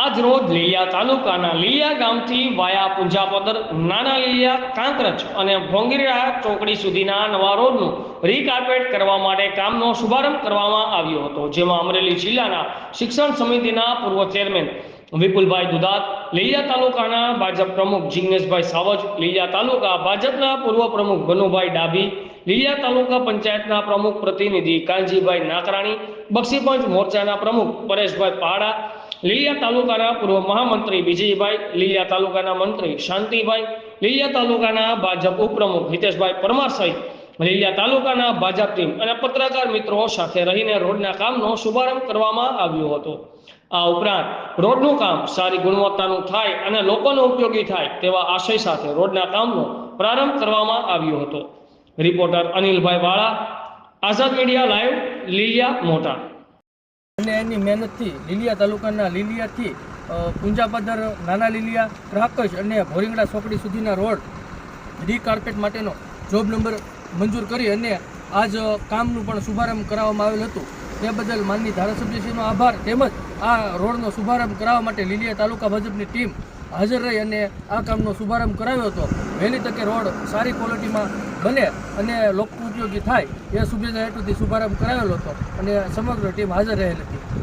આજ રોજ લીલિયા તાલુકાના લીલિયા ગામથી વાયા પુંજાપદર, નાના લીલિયા કાંકરજ અને ભોંગીરા ચોકડી સુધીના નવા રોડનું રીકાર્પેટ કરવા માટે કામનો શુભારંભ કરવામાં આવ્યો હતો, જેમાં અમરેલી જિલ્લાના શિક્ષણ સમિતિના પૂર્વ ચેરમેન વિપુલભાઈ દુદાત, લીલિયા તાલુકાના ભાજપ પ્રમુખ જિગ્નેશભાઈ સાવજ, લીલિયા તાલુકા ભાજપના પૂર્વ પ્રમુખ બનુભાઈ ડાભી, લીલિયા તાલુકા પંચાયતના પ્રમુખ પ્રતિનિધિ કાનજીભાઈ નાકરાણી, બક્ષીપંચ મોરચાના પ્રમુખ પરેશભાઈ પહાડા લીલિયા તાલુકાના પૂર્વ મહામંત્રી વિજયભાઈ, લીલિયા તાલુકાના મંત્રી શાંતિભાઈ, લીલિયા તાલુકાના ભાજપ ઉપપ્રમુખ હિતેશભાઈ પરમાર સહિત લીલિયા તાલુકાના ભાજપ ટીમ અને પત્રકાર મિત્રો સાથે રહીને રોડના કામનો શુભારંભ કરવામાં આવ્યો હતો. આ ઉપરાંત રોડનું કામ સારી ગુણવત્તાનું થાય અને લોકોને ઉપયોગી થાય તેવા આશય સાથે રોડના કામનો પ્રારંભ કરવામાં આવ્યો હતો. રિપોર્ટર અનિલભાઈ વાળા, આઝાદ મીડિયા લાઈવ, લીલિયા મોટા. અને એની મહેનતથી લીલિયા તાલુકાના લીલિયાથી અ, નાના લીલિયા ત્રાકજ અને ભોરિંગડા ચોકડી સુધીના રોડ રીકાર્પેટ માટેનો જોબ નંબર મંજૂર કરી અને આજ કામનું પણ શુભારંભ કરાવવામાં આવેલ હતું. તે બદલ માનની ધારાસભ્યશ્રીનો આભાર. તેમજ આ રોડનો શુભારંભ કરાવવા માટે લીલિયા તાલુકા ભાજપની ટીમ હાજર રહી અને આ કામનો શુભારંભ કરાવ્યો હતો. વહેલી તકે રોડ સારી ક્વોલિટીમાં બને અને લોકો ઉપયોગી થાય એ સુવિધા હેતુથી શુભારંભ કરાવેલો હતો અને સમગ્ર ટીમ હાજર રહેલી હતી.